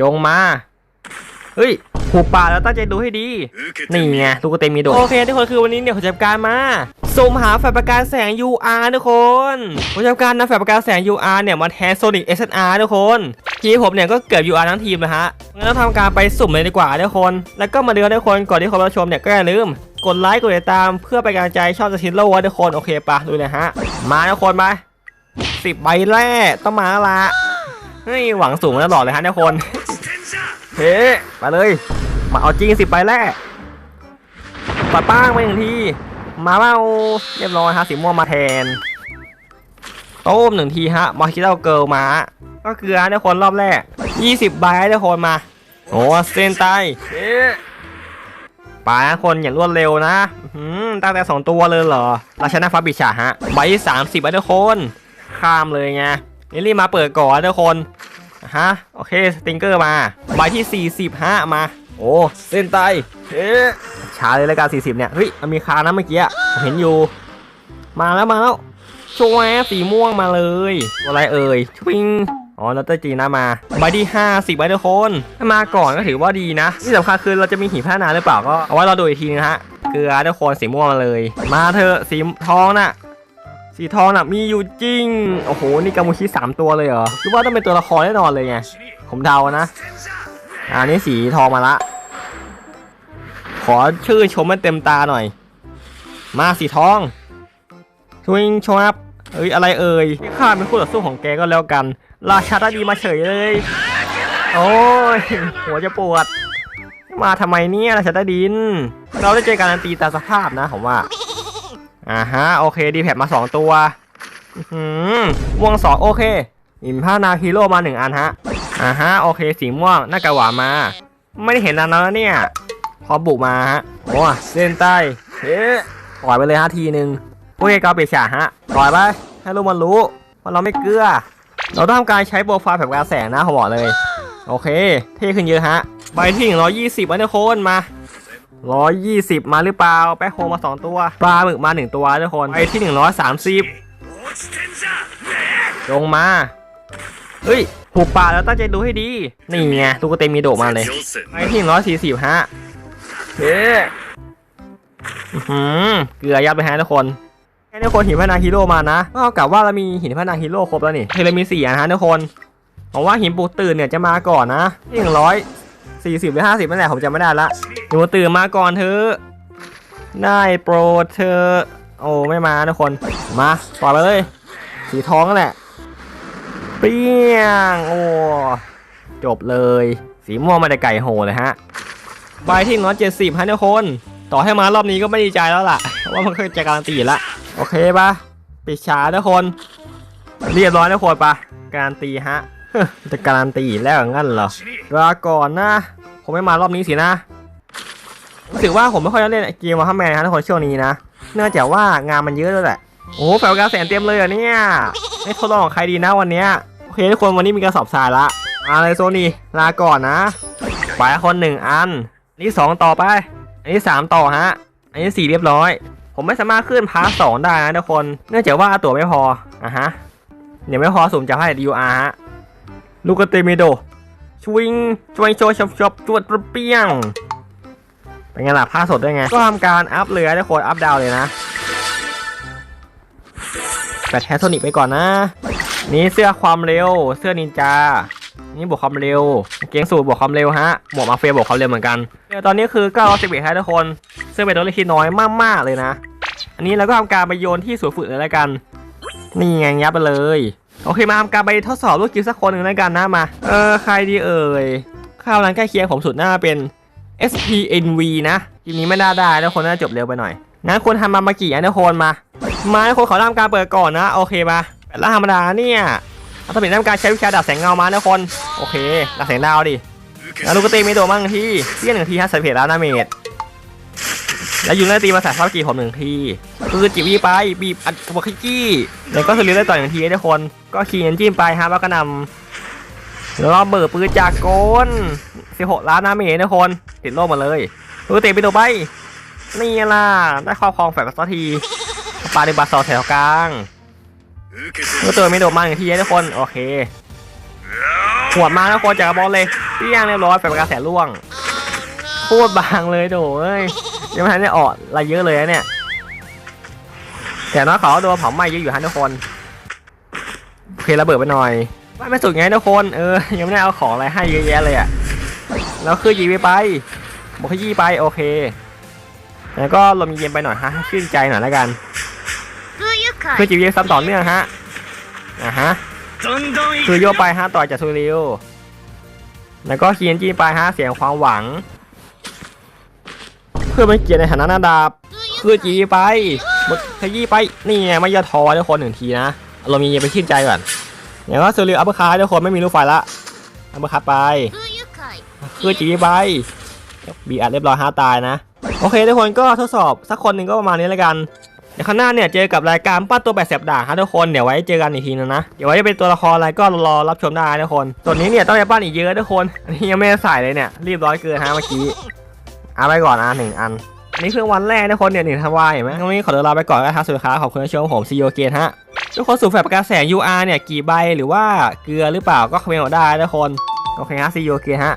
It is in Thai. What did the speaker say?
จงมา เฮ้ยหูกป่าแล้วตั้งใจดูให้ดี นี่ไงลูกเตงมีโดโอเคทุกคนคือวันนี้เนี่ยผมจะทำการมาสุ่มหาแฟลประกายแสง UR ทุกคนผมจะทำการนำแฟลประกายแสง UR เนี่ยมาแทน Sonic SNR ทุกคนทีมผมเนี่ยก็เกือบ UR ทั้งทีมนะฮะงั้นเราทำการไปสุ่มเลยดีกว่าทุกคน แล้วก็มาดูทุกคนก่อนที่คนรับชมเนี่ยก็อย่าลืมกดไลค์กดติดตามเพื่อเป็นกำลังใจชอบจะชินโลวทุกคนโอเคปะดูเลยฮะมาทุกคนมาสิบใบแรกต้องมาละ เฮ้ยหวังสูงตลอดเลยฮะทุกคนเฮ้มาเลย มาเอาจริงสิบใบแรกปัดป้างไปหนึ่งทีมาเมาเรียบร้อยฮะสีม่วงมาแทนโต้มหนึ่งทีฮะมาคิดเอาเกิลมา ก็คือฮะทุกคนรอบแรก 20 ใบให้ทุกคนมาโอ้เส้นใต้เอ๊ะป่าคนอย่างรวดเร็วนะอื้อหือตั้งแต่สองตัวเลยเหรอ ราชนะฟาบิชาฮะ ใบที่สามสิบทุกคน ข้ามเลยไง นี่รีมาเปิดก่อนทุกคนฮะโอเคสติงเกอร์มาใบที่ 40ฮะมา โอ้เส้นไตเอ๊ะช้าเลยรายการ40 เนี่ยเฮ้ยมันมีคานะเมื่อกี้เห็นอยู่ มาแล้วมาแล้วชวแวบสีม่วงมาเลยอะไรเอ่ยทวิงอ๋อลอตเตอร์จีนะมาใบที่50ใบทุกคนมาก่อนก็ถือว่าดีนะที่สำคัญคือเราจะมีหินพัฒนาหรือเปล่าก็เอาไว้เราดูอีกทีนะฮะเกลือทุกคนสีม่วงมาเลย มาเถอะสีทองน่ะ สีทองน่ะมีอยู่จริง โอ้โห นี่กามูชิสามตัวเลยเหรอคิดว่าต้องเป็นตัวละครแน่นอนเลยไง ผมเดานะ อ่านี่สีทองมาละ ขอชื่อชมมันเต็มตาหน่อย มาสีทองทวิงชวับเอ้ยอะไรเอ่ยนี่ข้าเป็นคู่ต่อสู้ของแกก็แล้วกัน ราชาได้ดีมาเฉยเลย โอ้ย หัวจะปวด มาทำไมเนี่ยราชาได้ดิน เราได้เจอการันตีตามสภาพนะผมว่า อ่าฮะโอเคดีแพดมาสองตัวอื้อหืมม่วงสองโอเคอิมพานาฮีโร่มาหนึ่งอันฮะอ่าฮะโอเคสีม่วงหน้ากระหวามา ไม่ได้เห็นนานแล้วเนี่ยพอบุกมาฮะโอ้เส้นใต้เฮ้ปล่อยไปเลยฮะทีหนึ่งพวกเอกาเปฉาฮะปล่อยไปให้ลูกมันรู้ว่าเราไม่เกลือเราต้องทำการใช้โปรไฟล์แบบกระแสนะผมบอกเลย โอเค เท่ขึ้นเยอะฮะใบที่หนึ่งร้อยยี่สิบอันนี้โคนมา ร้อยยี่สิบมาหรือเปล่า แป๊กโฮมาสองตัว ปลาหมึกมาหนึ่งตัวทุกคน ไปที่หนึ่งร้อยสามสิบลงมา เฮ้ยหูกป่าแล้วตั้งใจดูให้ดี นี่ไงลูกกเตมีโดมาเลย ไปที่หนึ่งร้อยสี่สิบฮะเฮ้อื้อหือเกลือยัดไปฮะทุกคนแค่ทุกคนหินพัฒนาฮีโร่มานะก็เท่ากับว่าเรามีหินพัฒนาฮีโร่ครบแล้วนี่เทเลมีสี่อันฮะทุกคนผมว่าหินปลุกตื่นเนี่ยจะมาก่อนนะที่หนึ่งร้อย สี่สิบหรือห้าสิบนั่นแหละผมจำไม่ได้ละหนูตื่นมาก่อนเถอะได้โปรดเธอ โอ้ไม่มาทุกคน มาต่อเลย สีท้องแหละเปี้ยงโอ้จบเลย สีม่วงมาแต่ไก่โหเลยฮะใบที่น้อยเจ็ดสิบฮะทุกคน ต่อให้มารอบนี้ก็ไม่ดีใจแล้วล่ะเพราะว่ามันเคยจะการันตีละโอเคปะปิดฉาทุกคน เรียบร้อยทุกคนปะการันตีฮะจะการันตีแล้วงั้นเหรอลาก่อนนะ ผมไม่มารอบนี้สินะรู้สึกว่าผมไม่ค่อยได้เล่นเกมวอร์แมนนะทุกคนช่วงนี้นะเนื่องจากว่างานมันเยอะด้วยแหละโอ้แฟลกาแสนเต็มเลยเหรอะเนี่ยไม่ทดลองของใครดีนะวันเนี้ยโอเคทุกคนวันนี้มีกระสอบทรายละมาเลยโซนี่ลาก่อนนะไปคนหนึ่งอันอันนี้สองต่อไป อันนี้สามต่อฮะ อันนี้สี่เรียบร้อย ผมไม่สามารถขึ้นพาร์ทสองได้นะทุกคน เนื่องจากว่าตั๋วไม่พออะฮะเดี๋ยวไม่พอสุ่มจะให้ดีอาร์ฮะลูกเตมิโด ชวิงชวิงโชว์ชอบชอบจวดเปรี้ยงเป็นไงล่ะภาสดได้ไง ก็ทำการอัพเลยนะทุกคนอัพดาวเลยนะแปดแทสโซนิกไปก่อนนะ นี่เสื้อความเร็ว เสื้อนินจา นี่บวกความเร็ว เกงสูทบวกความเร็วฮะ หมวกมาเฟียบวกความเร็วเหมือนกันเดี๋ยวตอนนี้คือ911ฮะทุกคน เสื้อเป็นตัวเล็กที่น้อยมากๆเลยนะ อันนี้เราก็ทำการไปโยนที่สวนฝึกเลยแล้วกัน นี่ไงยับไปเลย โอเคมาทำการไปทดสอบลูกกิฟสักคนหนึ่งแล้วกันนะมา เออใครดีเอ่ยข้าวร้านใกล้เคียงผมสุดน่าเป็น SPNV นะทีนี้ไม่น่าได้แล้วคนน่าจบเร็วไปหน่อยงั้นควรทำมามากี่อันเดอร์โคนมา มาคนขอทำการเปิดก่อนนะโอเคมาแล้วธรรมดาเนี่ยเราต้องเป็นทำการใช้วิชาดับแสงเงามานะคนโอเคดับแสงดาวดิแล้วลูกกระตีมีตัวมั่งที่เที่ยหนึ่งทีฮะใส่เพจแล้วนาเมด แล้วยูนได้ตีมาใส่ภาพกีผมหนึ่งทีคือจีบีไปบีบอัดบอกขี้แล้วก็สลิดได้ต่อยหนึ่งทีให้ทุกคนก็ขี่เอนจินไปฮะแล้วก็นำแล้วเราเบิดปืนจากโกน16ล้านนาเมดทุกคนติดโลกมาเลยลูกกระไปตัวไปนี่ล่ะได้ครอบครองแฟลชสักทีปาดิบัตสอแถวกลางลูกตัวไม่โดดมาหนึ่งทีให้ทุกคนโอเคหัวดมาทุกคนจากกระบอกเลยเปี้ยงเรียบร้อยแฟนประแสนล่วงโคตรบางเลยโถเอ้ย ยังไม่ทันได้ออดอะไรเยอะเลยเนี่ย แต่น้องเขาโดนเผาไหม้เยอะอยู่ฮะทุกคนโอเคระเบิดไปหน่อยไม่ไม่สุดไงทุกคนเออยังไม่ได้เอาของอะไรให้เยอะแยะเลยอะ่ะแล้วคือยีไปไปบอกขยี้ไปโอเค แล้วก็ลมเย็นไปหน่อยฮะชื่นใจหน่อยแล้วกันคือจีเย็นซ้ำต่อเนื่องฮะอะฮะคือโยไปฮะต่อจากซูริวแล้วก็เคียนจีไปฮะเสียงความหวัง พื่อไม่เกียรในฐานะน้าดาบคือจีไปมัขยี้ไปนี่ไงไม่ย่อท้อทุกคนหนึ่งทีนะเรามีเงไปขี้นใจก่อนอย่างว่าเซเรียอัปเปอร์คาทุกคนไม่มีรูกไฟละอัปเปอร์คาไปคือจีไปบีอัดเรียบร้อยห้าตายนะ โอเคทุกคนก็ทดสอบสักคนหนึ่งก็ประมาณนี้แล้วกันเดี๋ยวข้างหน้าเนี่ยเจอกับรายการป้าตัวแปดแสบด่าฮะทุกคนเดี๋ยวไว้เจอกันอีกทีนะนะเดี๋ยวไว้จะเป็นตัวละครอะไรก็รอรับชมได้ทุกคนตัวนี้เนี่ยต้องไปปั้นอีกเยอะทุกคนอันนี้ยังไม่ใส่เลยเนี่ยรีบร้อยเกินฮะเมื่อกี้ เอาไปก่อนนะหนึ่งอันนี่เพิ่งวันแรกทุกคนเนี่ยหนึ่งธันวาเห็นไหมวันนี้ขอตัวลาไปก่อนนะครับสุดท้ายขอบคุณที่ชมผมซีโอเกนฮะทุกคนสู่แฟลชประกาศแสง UR เนี่ยกี่ใบหรือว่าเกลือหรือเปล่าก็คอมเมนต์มาได้ทุกคนโอเคฮะซีโอเกนฮะ